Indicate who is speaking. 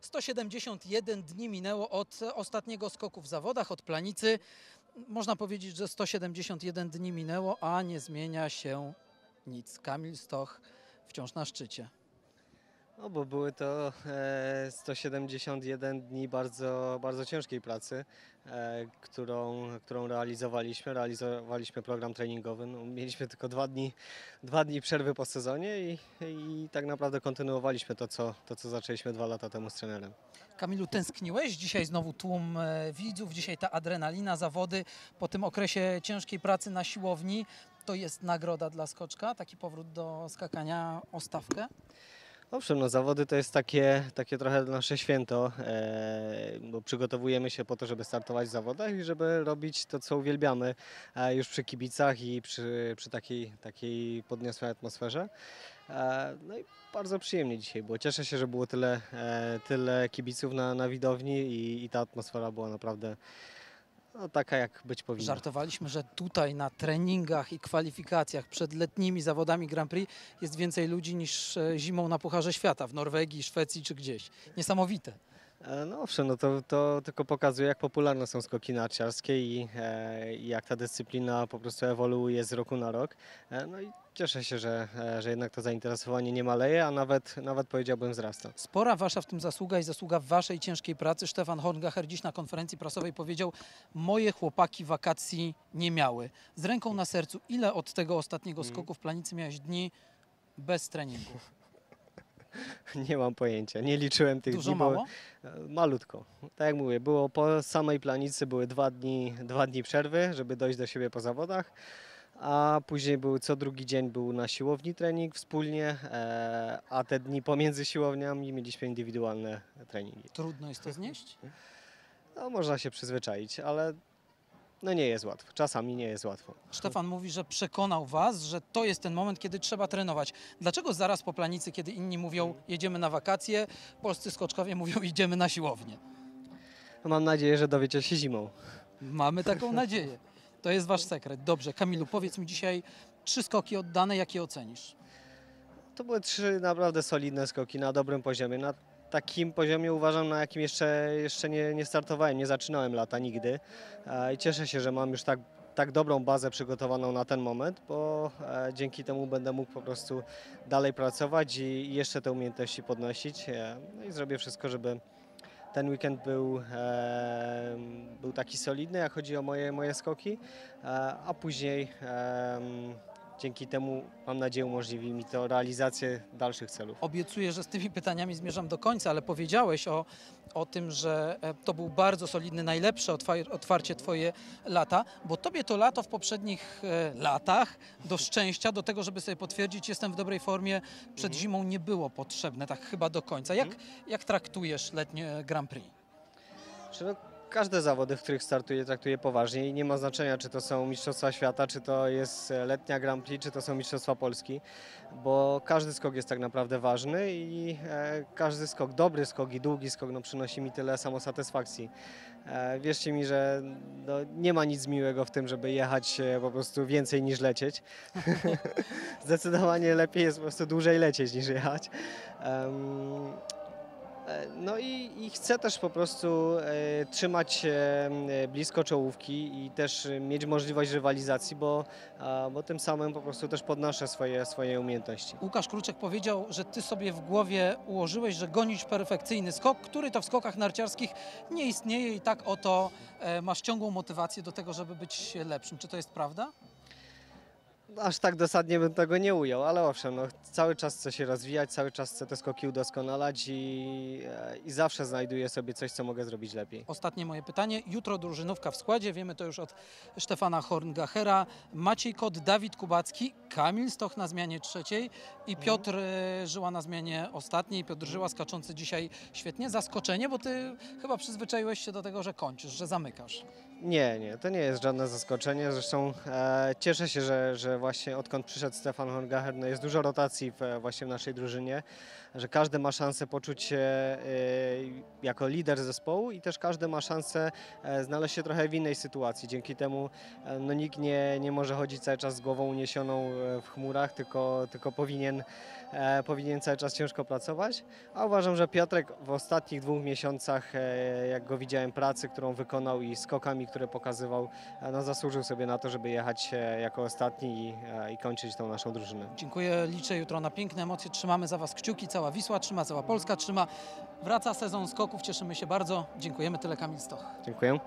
Speaker 1: 171 dni minęło od ostatniego skoku w zawodach, od planicy. Można powiedzieć, że 171 dni minęło, a nie zmienia się nic. Kamil Stoch wciąż na szczycie.
Speaker 2: No bo były to e, 171 dni bardzo, bardzo ciężkiej pracy, e, którą, którą realizowaliśmy. Realizowaliśmy program treningowy. No, mieliśmy tylko dwa dni, dwa dni przerwy po sezonie i, i tak naprawdę kontynuowaliśmy to co, to, co zaczęliśmy dwa lata temu z trenerem.
Speaker 1: Kamilu, tęskniłeś? Dzisiaj znowu tłum e, widzów, dzisiaj ta adrenalina, zawody po tym okresie ciężkiej pracy na siłowni. To jest nagroda dla skoczka, taki powrót do skakania o stawkę.
Speaker 2: Owszem, no zawody to jest takie, takie trochę nasze święto, e, bo przygotowujemy się po to, żeby startować w zawodach i żeby robić to, co uwielbiamy już przy kibicach i przy, przy takiej, takiej podniosłej atmosferze. E, no i bardzo przyjemnie dzisiaj było. Cieszę się, że było tyle, e, tyle kibiców na, na widowni i, i ta atmosfera była naprawdę no, taka, jak być powinna.
Speaker 1: Żartowaliśmy, że tutaj na treningach i kwalifikacjach przed letnimi zawodami Grand Prix jest więcej ludzi niż e, zimą na Pucharze Świata w Norwegii, Szwecji czy gdzieś. Niesamowite.
Speaker 2: E, No owszem, no to, to tylko pokazuje, jak popularne są skoki narciarskie i, e, jak ta dyscyplina po prostu ewoluuje z roku na rok. E, no i cieszę się, że, e, że jednak to zainteresowanie nie maleje, a nawet, nawet powiedziałbym wzrasta.
Speaker 1: Spora wasza w tym zasługa i zasługa waszej ciężkiej pracy. Stefan Horngacher dziś na konferencji prasowej powiedział: Moje chłopaki wakacji nie miały. Z ręką na sercu, ile od tego ostatniego skoku w planicy miałeś dni bez treningu?
Speaker 2: Nie mam pojęcia, nie liczyłem tych
Speaker 1: Dużo
Speaker 2: dni.
Speaker 1: mało?
Speaker 2: e, Malutko. Tak jak mówię, było po samej planicy były dwa dni, dwa dni przerwy, żeby dojść do siebie po zawodach. A później był co drugi dzień był na siłowni trening wspólnie, e, a te dni pomiędzy siłowniami mieliśmy indywidualne treningi.
Speaker 1: Trudno jest to znieść?
Speaker 2: No, można się przyzwyczaić, ale no nie jest łatwo. Czasami nie jest łatwo.
Speaker 1: Stefan mówi, że przekonał was, że to jest ten moment, kiedy trzeba trenować. Dlaczego zaraz po planicy, kiedy inni mówią, jedziemy na wakacje, polscy skoczkowie mówią, idziemy na siłownię?
Speaker 2: No, mam nadzieję, że dowiecie się zimą.
Speaker 1: Mamy taką nadzieję. To jest wasz sekret. Dobrze, Kamilu, powiedz mi dzisiaj trzy skoki oddane, jakie ocenisz?
Speaker 2: To były trzy naprawdę solidne skoki na dobrym poziomie. Na takim poziomie uważam, na jakim jeszcze, jeszcze nie, nie startowałem, nie zaczynałem lata nigdy. E, I cieszę się, że mam już tak, tak dobrą bazę przygotowaną na ten moment, bo e, dzięki temu będę mógł po prostu dalej pracować i, jeszcze te umiejętności podnosić. E, no i zrobię wszystko, żeby ten weekend był, był taki solidny, jak chodzi o moje, moje skoki, a później dzięki temu mam nadzieję umożliwi mi to realizację dalszych celów.
Speaker 1: Obiecuję, że z tymi pytaniami zmierzam do końca, ale powiedziałeś o, o tym, że e, to był bardzo solidny, najlepsze otwar- otwarcie Twoje lata, bo Tobie to lato w poprzednich e, latach do szczęścia, do tego, żeby sobie potwierdzić, jestem w dobrej formie, przed zimą nie było potrzebne, tak chyba do końca. Jak, jak traktujesz letnie Grand Prix?
Speaker 2: Czy no, każde zawody, w których startuję, traktuję poważnie i nie ma znaczenia, czy to są Mistrzostwa Świata, czy to jest letnia Grand Prix, czy to są Mistrzostwa Polski, bo każdy skok jest tak naprawdę ważny i e, każdy skok, dobry skok i długi skok no, przynosi mi tyle samosatysfakcji. E, wierzcie mi, że no, nie ma nic miłego w tym, żeby jechać e, po prostu więcej niż lecieć. Zdecydowanie lepiej jest po prostu dłużej lecieć niż jechać. No i, i chcę też po prostu e, trzymać e, blisko czołówki i też e, mieć możliwość rywalizacji, bo, bo tym samym po prostu też podnoszę swoje, swoje umiejętności.
Speaker 1: Łukasz Kruczek powiedział, że ty sobie w głowie ułożyłeś, że gonisz perfekcyjny skok, który to w skokach narciarskich nie istnieje i tak oto e, masz ciągłą motywację do tego, żeby być lepszym. Czy to jest prawda?
Speaker 2: Aż tak dosadnie bym tego nie ujął, ale owszem, no, cały czas chcę się rozwijać, cały czas chcę te skoki udoskonalać i, e, i zawsze znajduję sobie coś, co mogę zrobić lepiej.
Speaker 1: Ostatnie moje pytanie. Jutro drużynówka w składzie. Wiemy to już od Stefana Horngachera. Maciej Kot, Dawid Kubacki, Kamil Stoch na zmianie trzeciej i Piotr e, Żyła na zmianie ostatniej. Piotr Żyła skaczący dzisiaj świetnie. Zaskoczenie, bo ty chyba przyzwyczaiłeś się do tego, że kończysz, że zamykasz.
Speaker 2: Nie, nie, to nie jest żadne zaskoczenie. Zresztą e, cieszę się, że, że właśnie odkąd przyszedł Stefan Horgacher, no jest dużo rotacji w, właśnie w naszej drużynie, że każdy ma szansę poczuć się e, jako lider zespołu i też każdy ma szansę e, znaleźć się trochę w innej sytuacji. Dzięki temu e, no, nikt nie, nie może chodzić cały czas z głową uniesioną e, w chmurach, tylko, tylko powinien, e, powinien cały czas ciężko pracować. A uważam, że Piotrek w ostatnich dwóch miesiącach, e, jak go widziałem pracy, którą wykonał i skokami, które pokazywał, e, no zasłużył sobie na to, żeby jechać e, jako ostatni i, e, i kończyć tą naszą drużynę.
Speaker 1: Dziękuję, liczę jutro na piękne emocje. Trzymamy za Was kciuki, cała Wisła trzyma, cała Polska trzyma. Wraca sezon skoków, cieszymy się bardzo. Dziękujemy, tyle Kamil Stoch.
Speaker 2: Dziękuję.